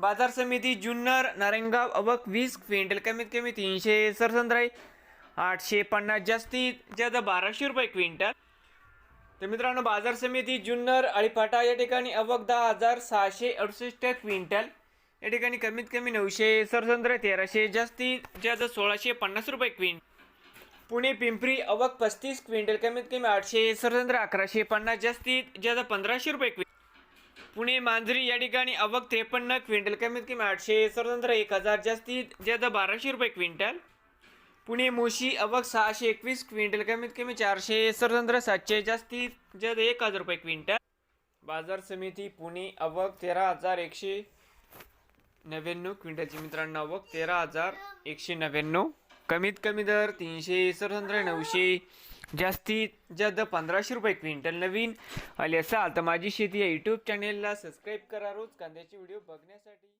बाजार समिती जुन्नर नारायणगाव अवक वीस क्विंटल कमीत कमी तीनशे सरसंद्राई आठशे पन्नास जास्तीत जास्त बाराशे रुपये क्विंटल. तर मित्रांनो बाजार समिती जुन्नर अळीफाटा या ठिकाणी अवक दहा हजार सहाशे अडुसष्ट क्विंटल. या ठिकाणी कमीत कमी नऊशे सरसंद्र तेराशे जास्तीत जास्त सोळाशे पन्नास रुपये क्विंटल. पुणे पिंपरी अवक पस्तीस क्विंटल कमीत कमी आठशे सरसंद्र अकराशे पन्नास जास्तीत जास्त पंधराशे रुपये क्विंटल. पुणे मांजरी या ठिकाणी अवक त्रेपन्न क्विंटल. कमीत कमी आठशे स्वतंत्र एक हजार. जास्तीत जास्त बाराशे रुपये क्विंटल. पुणे मोशी अवक सहाशे एकवीस क्विंटल. कमीत कमी चारशे स्वतंत्र सातशे. जास्तीत जास्त एक हजार रुपये क्विंटल. बाजार समिती पुणे अवक तेरा हजार एकशे नव्याण्णव क्विंटलची मित्रांनो अवक तेरा हजार एकशे नव्याण्णव. कमीत कमी दर तीनशे स्वतंत्र नऊशे जास्तीत जास्त पंधराशे रुपये क्विंटल नवीन आले असाल तर माझी शेती या यूट्यूब चॅनेलला सबस्क्राईब करा. रोज कांद्याचे व्हिडिओ बघण्यासाठी.